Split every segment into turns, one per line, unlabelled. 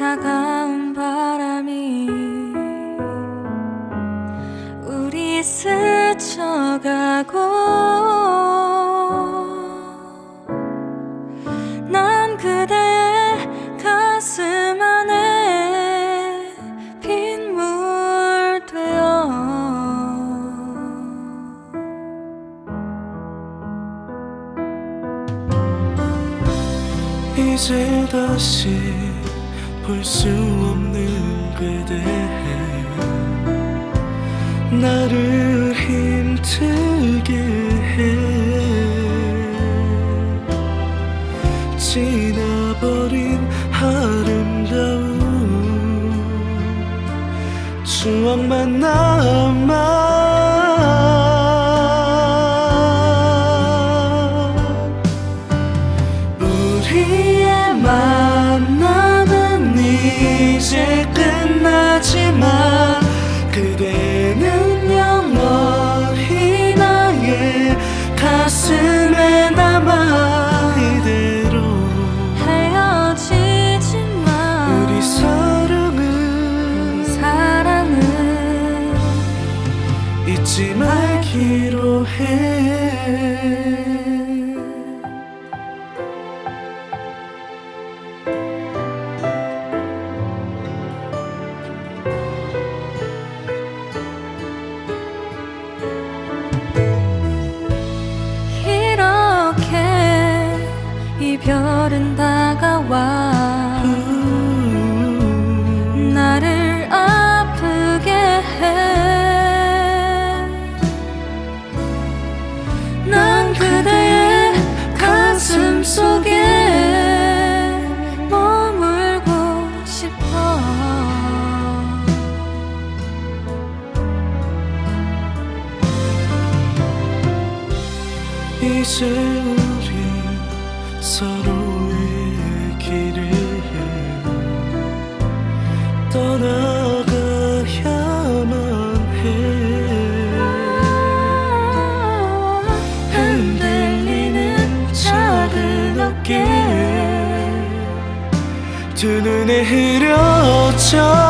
차가운 바람이 우리 스쳐가고 난 그대의 가슴 안에 빗물 되어
이제 다시 볼수 없는 그대 나를 힘들게 해. 지나버린 아름다운 추억만 남아 이제 끝나지만 그대는 영원히 나의 가슴에 남아 이대로
헤어지지만
우리 사랑은
사랑은
잊지 말기로 해 우리 서로의 길을 떠나가야만 해. 흔들리는 작은 어깨 두 눈에 흐려져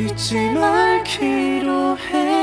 잊지 말기로 해.